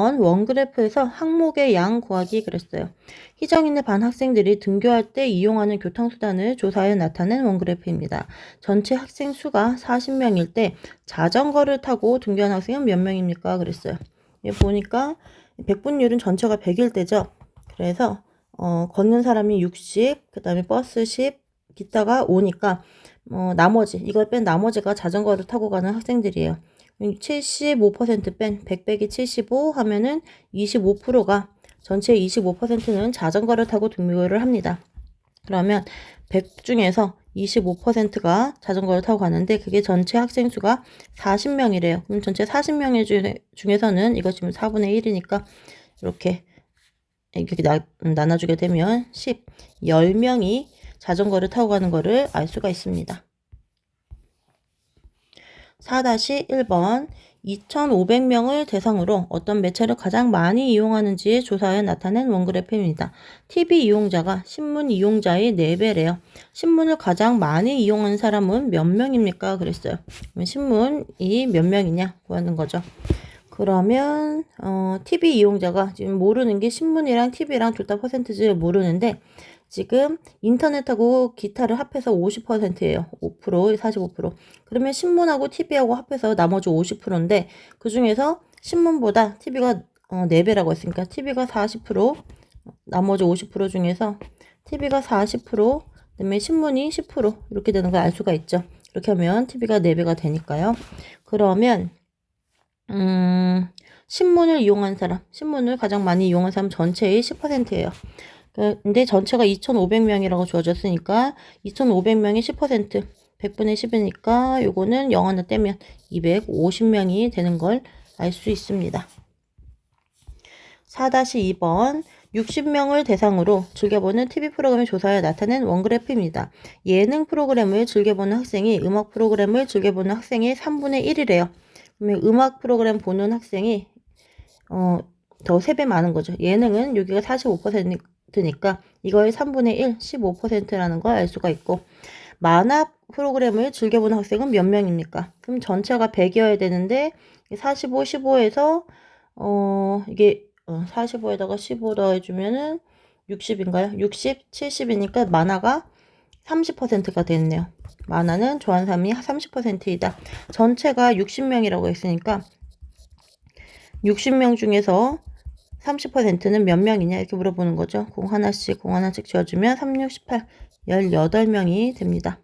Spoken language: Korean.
원그래프에서 항목의 양 구하기 그랬어요. 희정인의 반 학생들이 등교할 때 이용하는 교통수단을 조사해 나타낸 원그래프입니다. 전체 학생 수가 40명일 때 자전거를 타고 등교한 학생은 몇 명입니까? 그랬어요. 이 보니까 백분율은 전체가 100일 때죠. 그래서 어, 걷는 사람이 60, 그 다음에 버스 10, 기타가 5니까 어, 나머지 이걸 뺀 나머지가 자전거를 타고 가는 학생들이에요. 75%뺀 100 빼기 75 하면은 25%가 전체 25%는 자전거를 타고 등교를 합니다. 그러면 100 중에서 25%가 자전거를 타고 가는데 그게 전체 학생 수가 40명이래요. 그럼 전체 40명 중에서는 이거 지금 4분의 1이니까 이렇게 이렇게 나, 나눠주게 되면 10, 10명이 자전거를 타고 가는 거를 알 수가 있습니다. 4-1번 2,500명을 대상으로 어떤 매체를 가장 많이 이용하는지 조사하여 나타낸 원그래프입니다. TV 이용자가 신문 이용자의 4배래요. 신문을 가장 많이 이용하는 사람은 몇 명입니까? 그랬어요. 신문이 몇 명이냐 구하는 거죠. 그러면 어, TV 이용자가 지금 모르는 게 신문이랑 TV랑 둘 다 퍼센트지를 모르는데 지금 인터넷하고 기타를 합해서 50%예요. 5%, 45%. 그러면 신문하고 TV하고 합해서 나머지 50%인데 그 중에서 신문보다 TV가 어, 4배라고 했으니까 TV가 40%, 나머지 50% 중에서 TV가 40%, 그다음에 신문이 10% 이렇게 되는 걸 알 수가 있죠. 이렇게 하면 TV가 4배가 되니까요. 그러면 음, 신문을 이용한 사람, 신문을 가장 많이 이용한 사람 전체의 10%예요. 그, 근데 전체가 2,500명이라고 주어졌으니까 2,500명이 10%, 100분의 10이니까 요거는 0 하나 떼면 250명이 되는 걸 알 수 있습니다. 4-2번 60명을 대상으로 즐겨보는 TV 프로그램을 조사하여 나타낸 원그래프입니다. 예능 프로그램을 즐겨보는 학생이 음악 프로그램을 즐겨보는 학생의 3분의 1이래요. 그러면 음악 프로그램 보는 학생이 어, 더 3배 많은 거죠. 예능은 여기가 45%니까 이거의 3분의 1, 15%라는 걸 알 수가 있고 만화 프로그램을 즐겨보는 학생은 몇 명입니까? 그럼 전체가 100이어야 되는데 45, 15에서 어 이게 어, 45에다가 15 더해주면은 60인가요? 60, 70이니까 만화가 30%가 됐네요. 만화는 좋아하는 사람이 30%이다. 전체가 60명이라고 했으니까 60명 중에서 30%는 몇 명이냐 이렇게 물어보는 거죠. 공 하나씩 공 하나씩 지어주면 3, 6, 18, 18명이 됩니다.